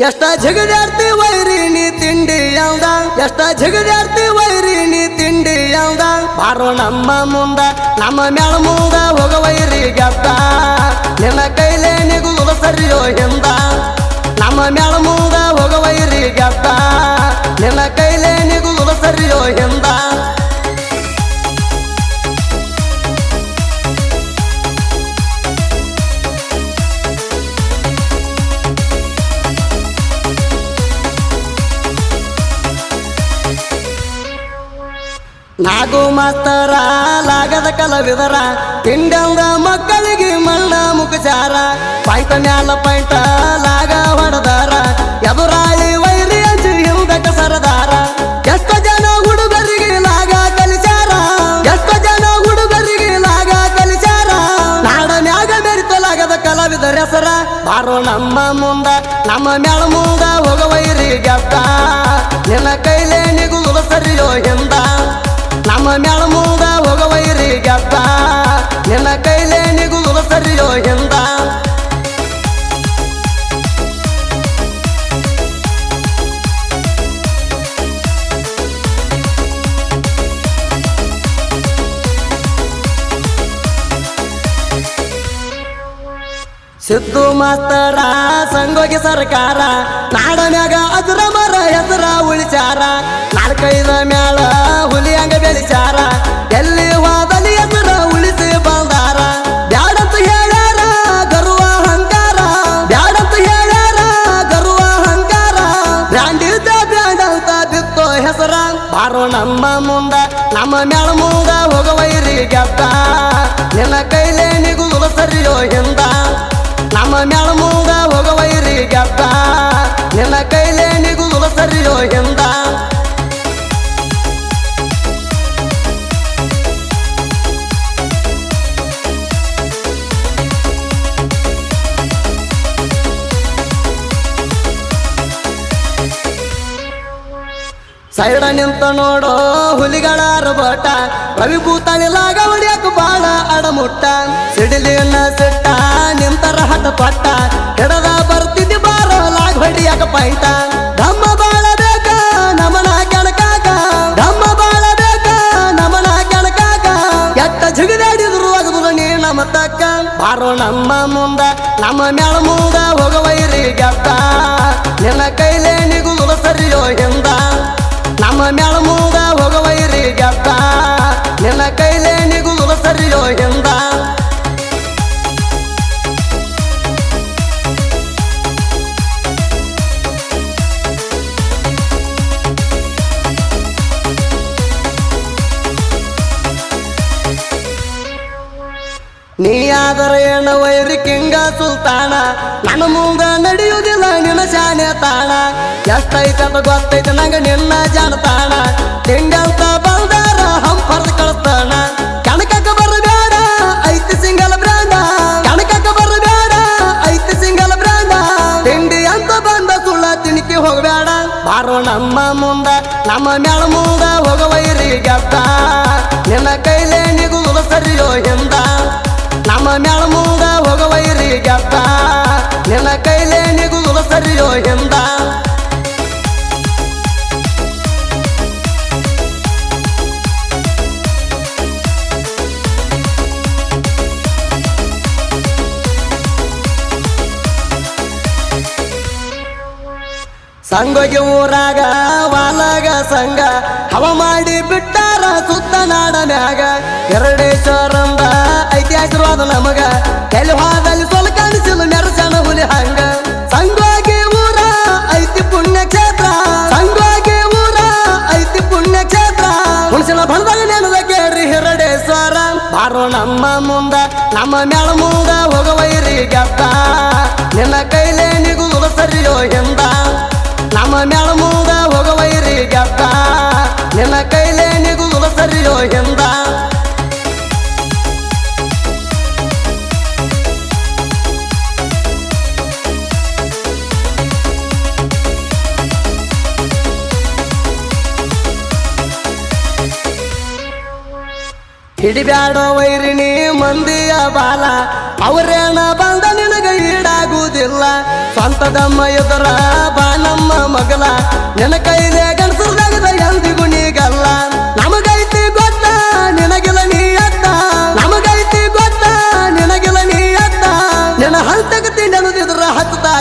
ಎಷ್ಟ ಜಗದಾಡ್ತಿ ವೈರಿ ನೀ ತಿಂಡಿ ಯಾವ್ದ? ಎಷ್ಟ ವೈರಿ ನೀ ತಿಂಡಿ ಯಾವ್ದ? ಬಾರೋ ನಮ್ಮ ಮುಂದ, ನಮ್ಮ ಮ್ಯಾಳ ಮುಂದ ಹೋಗ ವೈರಿ ಗೆದ್ದ ನಾಗು ಮಾಸ್ತರ, ಲಾಗದ ಕಲವಿದರ ತಿಂಡಂದ ಮಕ್ಕಳಿಗೆ ಮಣ್ಣ ಮುಖಚಾರ ಪಾಯ್ತ ಮ್ಯಾಲ ಪೈಟ ಲಾಗ ಹೊಡೆದಾರ, ಎದುರಾಳಿ ವೈರಿ ಅಂಚು ಹಿಂದಕ ಸರದಾರ. ಎಷ್ಟ ಜನ ಹುಡುಗರಿಗೆ ಲಾಗ ಕಲಿಸಾರ, ಎಷ್ಟ ಜನ ಹುಡುಗರಿಗೆ ಲಾಗ ಕಲಿಸಾರ. ನಾಡ ಮ್ಯಾಗ ಬೆರಿತಲಾಗದ ಕಲಾವಿದರ ಹೆಸರ, ಬಾರೋ ನಮ್ಮ ಮುಂದ, ನಮ್ಮ ಮ್ಯಾಳ ಮುಂದ ಸಿದ್ದು ಮಾಸ್ತರ, ಸಂಗೋಗಿ ಸರ್ಕಾರ ನಾಡ ಮ್ಯಾಗ ಅದ್ರ ಮರ, ಹೆಸರ ಉಳಿಚಾರ ನಾಲ್ಕೈದ ಮ್ಯಾಳ ಹುಲಿ ಹಂಗ ಬೆಳಿಚಾರ ಎಲ್ಲಿ ಹೋದಲ್ಲಿ ಹೆಸರ ಉಳಿಸಿ ಬಂದಾರ ಬ್ಯಾಡಂತ ಹೇಳ್ಯಾರ, ಗರುವ ಹಂಕಾರ ಬ್ಯಾಡಂತ ಹೇಳ್ಯಾರ, ಗರುವ ಹಂಕಾರ ಬ್ಯಾಂಡಿದ್ದ ಅಂತ ಬಿತ್ತೋ ಹೆಸರ. ಬಾರೋ ನಮ್ಮ ಮುಂದ, ನಮ್ಮ ಮ್ಯಾಳ ಮುಂದ ಹೋಗವೈರಿ ಗೆದ್ದ ನಿನ್ನ ಕೈಲೇ ನಿಗುವುದು ಸರಿಯೋ ಹಿಂದ. ನಮ್ಮ ಮ್ಯಾಳ ಮುಂದ ಹೋಗವೈರಿ ಗೆದ್ದ. ನಿನ್ನ ಕೈಲೇ ನಿಗುಲ ಸರಿಯೋ ಹಿಂದ ಸೈಡ ನಿಂತ ನೋಡೋ ಹುಲಿಗಳ ರಬಟ. ರವಿ ಭೂತಾಳಿಲಾಗ ಹೊಡಿಯಕ್ ಬಾಳ ಅಡಮುಟ್ಟ. ಸಿಡಿಲಿನ ಸಿಟ್ಟ ನಿಂತರ ಹಠ ಪಟ್ಟ. ಕೆಡದ ಬರ್ತಿದ್ದಿ ಬಾರೋ ಲಾಗ ಹೊಡಿಯಕ ಪೈತ ಧಮ್ಮ ಬಾಳ ಬೇಕ ನಮನ ಕೆಣಕಾಕ ಧಮ್ಮ ಬಾಳ ಬೇಕ ನಮನ ಕೆಣಕಾಕ ಎಟ್ಟ ಜಿಗಿದಾಡಿದ್ರು ಅಗದು ನೀ ನಮ್ಮ ತಕ್ಕ ಬಾರೋ ನಮ್ಮ ಮುಂದ, ನಮ್ಮ ಮೇಳ ಮುಂದ ಹೋಗವೈರಿ ಗೆದ್ದ ನಿನ್ನ ಕೈಲೇ ನಿಗುದು ಸರಿಯೋ ಹಿಂದ ನಮ್ಮ ಮ್ಯಾಳ ಮೂಗ ಹೋಗವೈರಿ ಗಪ್ಪ. ನಿನ್ನ ಕೈಲೇ ನಿಗೂ ಸರಿಯೋ ನೀ ಏನ ವೈರಿ ಕಿಂಗ ಸುಲ್ತಾನ. ನನ್ನ ಮುಂದ ನಡೆಯುವುದಿಲ್ಲ, ನಿನ್ನ ಶಾನೆ ತಾಣ. ಎಷ್ಟೈತಂತ ಗೊತ್ತೈತೆ, ನಂಗ ನಿನ್ನ ಜಾಣತಾಣ. ತಿಂಗಂತ ಬಂದಾರ ಹಂಪರ್ದ ಕಳಿಸ್ತಾನ ಕಣಕಕ್ಕ ಬರಬೇಡ, ಐತಿ ಸಿಂಗಲ್ ಬ್ರಾಂಡ ಕಣಕಕ್ಕ ಬರಬೇಡ, ಐತಿ ಸಿಂಗಲ್ ಬ್ರಾಂಡ ತಿಂಡಿ ಅಂತ ಬಂದ ಸುಳ್ಳ ತಿಣಿಕಿ ಹೋಗಬೇಡ. ಬಾರೋ ನಮ್ಮ ಮುಂದ, ನಮ್ಮ ಮೇಳ ಮುಂದ ಹೋಗವೈರಿ ವೈರಿ ಗೆದ್ದ. ನಿನ್ನ ಕೈಲೇ ನಿಗುವುದು ಸರಿಯೋ ಹಿಂದ. ನಮ್ಮ ಮ್ಯಾಳ ಮುಂದ ಹೋಗವೈರಿ ಗೆದ್ದ ನಿನ್ನ ಕೈಲೇ ನಿಗೂ ಸರಿಯೋ ಎಂದ. ಸಂಗೋಗಿ ಊರಾಗ, ವಾಲಾಗ ಸಂಘ ಹವ ಮಾಡಿ ಬಿಟ್ಟಾರ ಸುತ್ತ ನಾಡ ಮ್ಯಾಗ. ಎರಡೇಶ್ವರಂದ ಐತಿ ಬಾರೋ ನಮ್ಮ ಮುಂದ, ನಮ್ಮ ಮೇಳ ಮುಂದ ಹೋಗವೈರಿ ಗೆದ್ದ. ನಿನ್ನ ಕೈಲೇ ನಿಗುವುದು ಸರಿಯೋ ಎಂದ. ನಮ್ಮ ಮೇಳ ಮುಂದ ಹೋಗವೈರಿ ಗೆದ್ದ. ಹಿಡಿಬ್ಯಾಡೋ ವೈರಿಣಿ ಮಂದಿಯ ಬಾಲ. ಅವರೇನ ಬಂದ ನಿನಗ ಈಡಾಗುವುದಿಲ್ಲ. ಸ್ವಂತದಮ್ಮ ಎದುರ ಬಾನಮ್ಮ ಮಗಲ. ನಿನ ಕೈಲೇ ಗಣಸದಾಗದ ಎಂದಿಗೂ ನೀಗಲ್ಲ. ನಮಗೈತಿ ಗೊತ್ತ, ನಿನಗಿಲ್ಲ ನೀ ಅತ್ತ. ನಮಗೈತಿ ಗೊತ್ತ, ನಿನಗಿಲ್ಲ ನೀ ಅತ್ತ. ನಿನ್ನ ಹಂತಗತಿ ನೆನದಿದ್ರ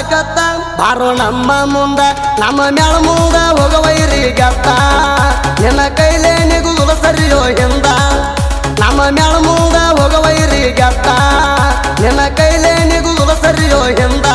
ಕತ್ತ ಬಾರೋ ನಮ್ಮ ಮುಂದ, ನಮ್ಮ ಮ್ಯಾಳ ಮುಂದ ಹೋಗವೈರಿ ಗತ್ತ ನಿನ್ನ ಕೈಲೇ ನಿಗುಲ ಸರಿಯೋ ನಮ್ಮ ಮ್ಯಾಳ ಮುಂದ ಹೋಗವೈರಿ ಗತ್ತ ನಿನ್ನ ಕೈಲೇ ನಿಗುಲ ಸರಿಯೋ ಹಿಂದ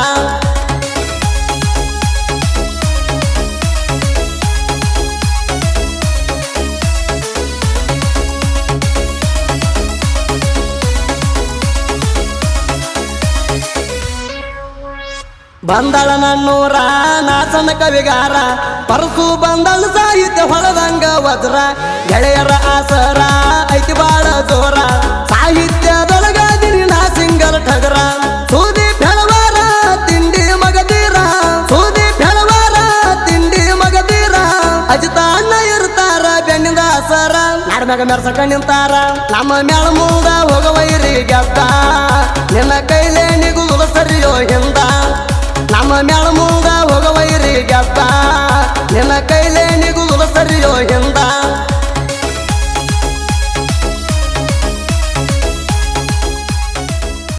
ಬಂದಳ ನನ್ನೂರ ನಾಸನ ಕವಿಗಾರ, ಪರಸು ಬಂದಳ ಸಾಹಿತ್ಯ ಹೊಳದಂಗ ನಾಡ್ಮ್ಯಾಗ ಮೆರ್ಸಕ ನಿಂತಾರ. ನಮ್ಮ ಮ್ಯಾಳ ಮುಂದ ಹೋಗವೈರಿ ಗೆದ್ದ ನಿನ್ನ ಕೈಲೇ ನಿಗುಲ ಸರಿಯೋ ಹಿಂದ. ನಮ್ಮ ಹೋಗವೈ